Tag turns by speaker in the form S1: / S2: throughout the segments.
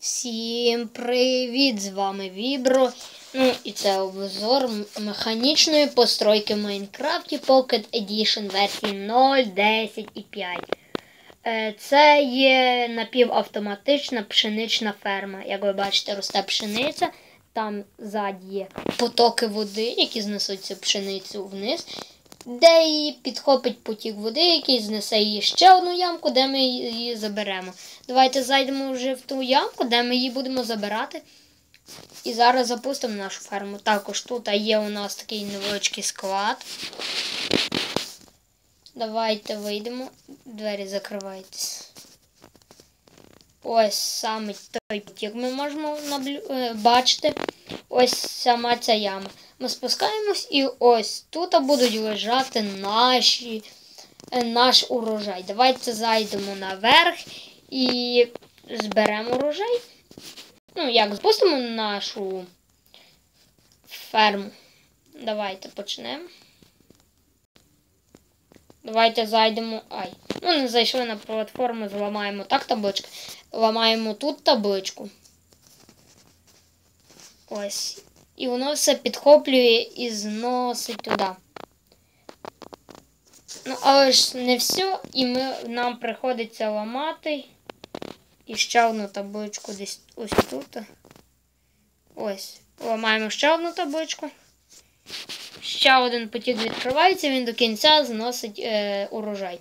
S1: Всім привіт! З вами Вібро. Ну і це обзор механічної постройки в Майнкрафті Pocket Edition версії 0.10.5. Е, Це є напівавтоматична пшенична ферма. Як ви бачите, росте пшениця. Там ззаді є потоки води, які знесуть цю пшеницю вниз, де її підхопить потік води, який знесе її ще одну ямку, де ми її заберемо. Давайте зайдемо вже в ту ямку, де ми її будемо забирати. І зараз запустимо нашу ферму. Також тут є у нас такий невеличкий склад. Давайте вийдемо. Двері закривайтесь. Ось саме той потік ми можемо наблю... е, бачити. Ось сама ця яма. Ми спускаємось і ось тут будуть лежати наші, е, наш урожай. Давайте зайдемо наверх і зберемо урожай. Ну, як спустимо нашу ферму. Давайте почнемо. Давайте зайдемо. Ай. Ну, не зайшли на платформу, зламаємо так табличку. Ламаємо тут табличку. Ось. І воно все підхоплює і зносить туди. Ну, але ж не все, і ми, нам приходиться ламати. І ще одну табличку десь ось тут. Ось. Ламаємо ще одну табличку. Ще один потік відкривається, він до кінця зносить е, урожай.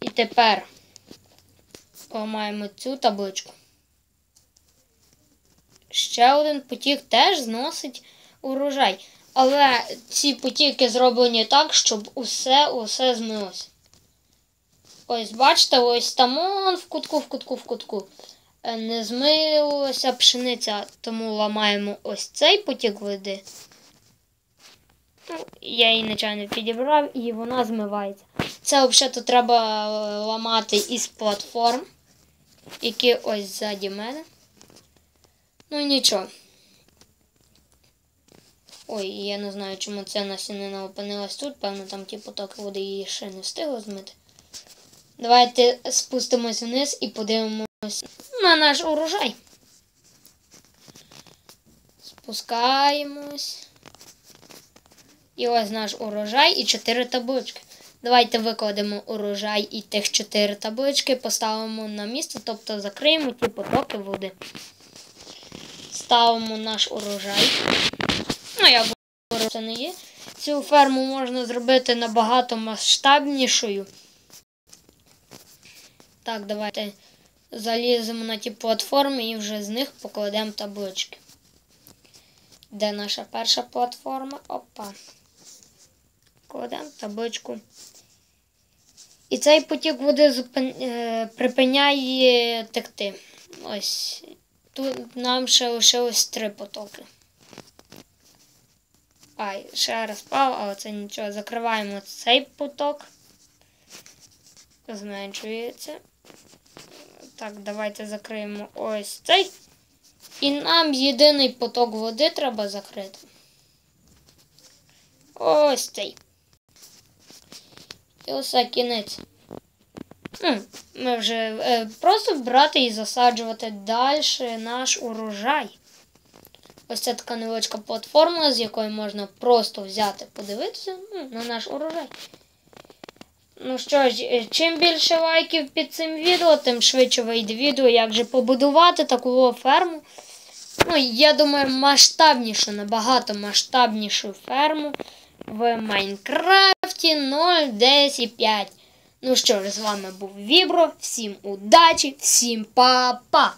S1: І тепер ламаємо цю табличку. Ще один потік теж зносить урожай. Але ці потіки зроблені так, щоб усе усе змилося. Ось, бачите, ось там он в кутку, в кутку, в кутку. Е, Не змилася пшениця, тому ламаємо ось цей потік води. Ну, я її нечайно підібрав і вона змивається. Це взагалі треба е, ламати із платформ, які ось ззаді мене. Ну нічого. Ой, я не знаю, чому ця насінина опинилась тут. Певно, там ті потоки води її ще не встигло змити. Давайте спустимось вниз і подивимось на наш урожай. Спускаємось. І ось наш урожай і 4 таблички. Давайте викладемо урожай і тих 4 таблички, поставимо на місце, тобто закриємо ті потоки води. Ставимо наш урожай. Ну, я говорю, це не є. Цю ферму можна зробити набагато масштабнішою. Так, давайте заліземо на ті платформи і вже з них покладемо таблички. Де наша перша платформа? Опа. Кладемо табличку. І цей потік води зупин... е, припиняє текти. Ось. Тут нам ще лишилось три потоки. Ай, ще раз пав, але це нічого. Закриваємо цей поток. Зменшується. Так, давайте закриємо ось цей. І нам єдиний поток води треба закрити. Ось цей. І ось кінець. Ми вже е, просто брати і засаджувати далі наш урожай. Ось це така невеличка платформа, з якої можна просто взяти, подивитися на наш урожай. Ну що ж, е, чим більше лайків під цим відео, тим швидше вийде відео, як же побудувати таку ферму. Ну, я думаю, масштабнішу, набагато масштабнішу ферму в Майнкрафті 0.10.5. Ну що ж, з вами був Вібро. Всім удачі, всім па-па!